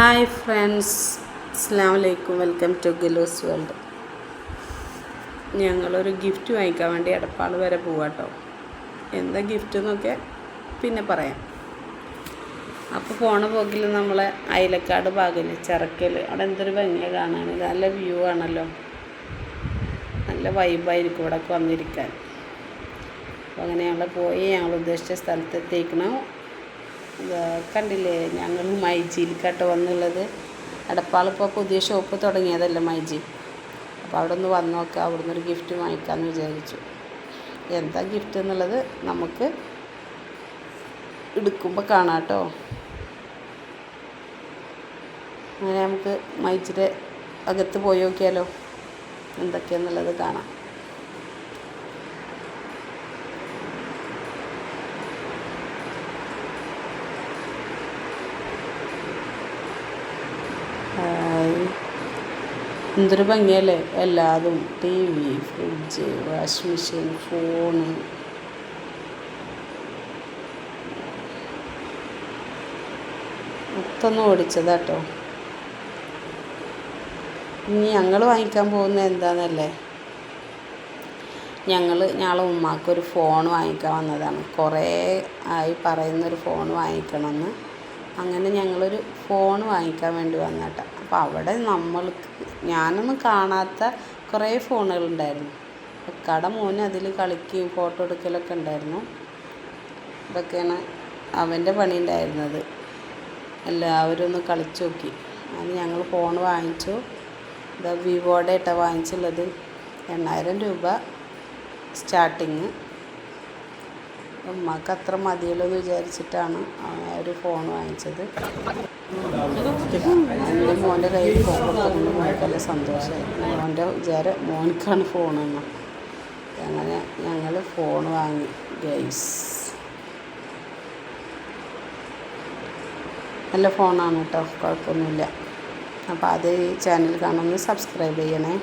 Hi friends അസ്സാം വലൈക്കും welcome to ഗിലോസ് world. ഞങ്ങളൊരു ഗിഫ്റ്റ് വാങ്ങിക്കാൻ വേണ്ടി എടപ്പാൾ വരെ പോവാട്ടോ എന്താ ഗിഫ്റ്റ് എന്നൊക്കെ പിന്നെ പറയാം. അപ്പോൾ പോണ പോക്കിൽ നമ്മളെ അയലക്കാട് ഭാഗമില്ല ചിറക്കൽ അവിടെ എന്തൊരു ഭംഗിയാണ് കാണാൻ നല്ല വ്യൂ ആണല്ലോ. നല്ല വൈബായിരിക്കും ഇവിടെയൊക്കെ വന്നിരിക്കാൻ. അപ്പോൾ അങ്ങനെ ഞങ്ങൾ പോയി ഞങ്ങൾ ഉദ്ദേശിച്ച സ്ഥലത്ത് എത്തിക്കണം ഇതാ കണ്ടില്ലേ ഞങ്ങൾ മൈജിയിലേക്കാട്ട് വന്നുള്ളത്. അടപ്പാളിപ്പോൾ പുതിയ ഷോപ്പ് തുടങ്ങിയതല്ലേ മൈജി? അപ്പോൾ അവിടെ ഒന്ന് വന്ന് നോക്കാം അവിടെ നിന്നൊരു ഗിഫ്റ്റ് വാങ്ങിക്കാമെന്ന് വിചാരിച്ചു. എന്താ ഗിഫ്റ്റ് എന്നുള്ളത് നമുക്ക് എടുക്കുമ്പോൾ കാണാം കേട്ടോ. അങ്ങനെ നമുക്ക് മൈജിയുടെ അകത്ത് പോയി നോക്കിയാലോ? എന്തൊക്കെയാണെന്നുള്ളത് കാണാം. എന്തൊരു ഭംഗിയല്ലേ? എല്ലാതും T V fridge washing machine phone. മൊത്തം ഓടിച്ചതാട്ടോ. ഇനി ഞങ്ങൾ വാങ്ങിക്കാൻ പോകുന്നത് എന്താണെന്നല്ലേ ഞങ്ങൾ ഞങ്ങളെ ഉമ്മാക്കൊരു ഫോൺ വാങ്ങിക്കാൻ വന്നതാണ്. കുറേ ആയി പറയുന്നൊരു ഫോൺ വാങ്ങിക്കണമെന്ന് അങ്ങനെ ഞങ്ങളൊരു ഫോൺ വാങ്ങിക്കാൻ വേണ്ടി വന്നേട്ടാ അപ്പോൾ അവിടെ നമ്മൾക്ക് ഞാനൊന്നും കാണാത്ത കുറേ ഫോണുകളുണ്ടായിരുന്നു കട മോന് അതിൽ കളിക്കുകയും ഫോട്ടോ എടുക്കലൊക്കെ ഉണ്ടായിരുന്നു. ഇതൊക്കെയാണ് അവന്റെ പണി ഉണ്ടായിരുന്നത്. എല്ലാവരും ഒന്ന് കളിച്ചു നോക്കി. അത് ഞങ്ങൾ ഫോൺ വാങ്ങിച്ചു. ഇതാ വിവോടെ ഇട്ട വാങ്ങിച്ചുള്ളത്. എണ്ണായിരം രൂപ സ്റ്റാർട്ടിങ് ഉമ്മക്ക് അത്ര മതിയല്ലോ എന്ന് വിചാരിച്ചിട്ടാണ് ഒരു ഫോൺ വാങ്ങിച്ചത്. എന്റെ മോന്റെ കയ്യിൽ ഫോൺ കൊടുത്തതുകൊണ്ട് മോൾക്ക് നല്ല സന്തോഷമായി മോന്റെ വിചാരം മോനിക്കാണ് ഫോണെന്ന് അങ്ങനെ ഞങ്ങൾ ഫോൺ വാങ്ങി ഗൈസ് നല്ല ഫോണാണ് കേട്ടോ കുഴപ്പമൊന്നുമില്ല. അപ്പോൾ അത് ഈ ചാനൽ കാണുമെന്ന് സബ്സ്ക്രൈബ് ചെയ്യണേ.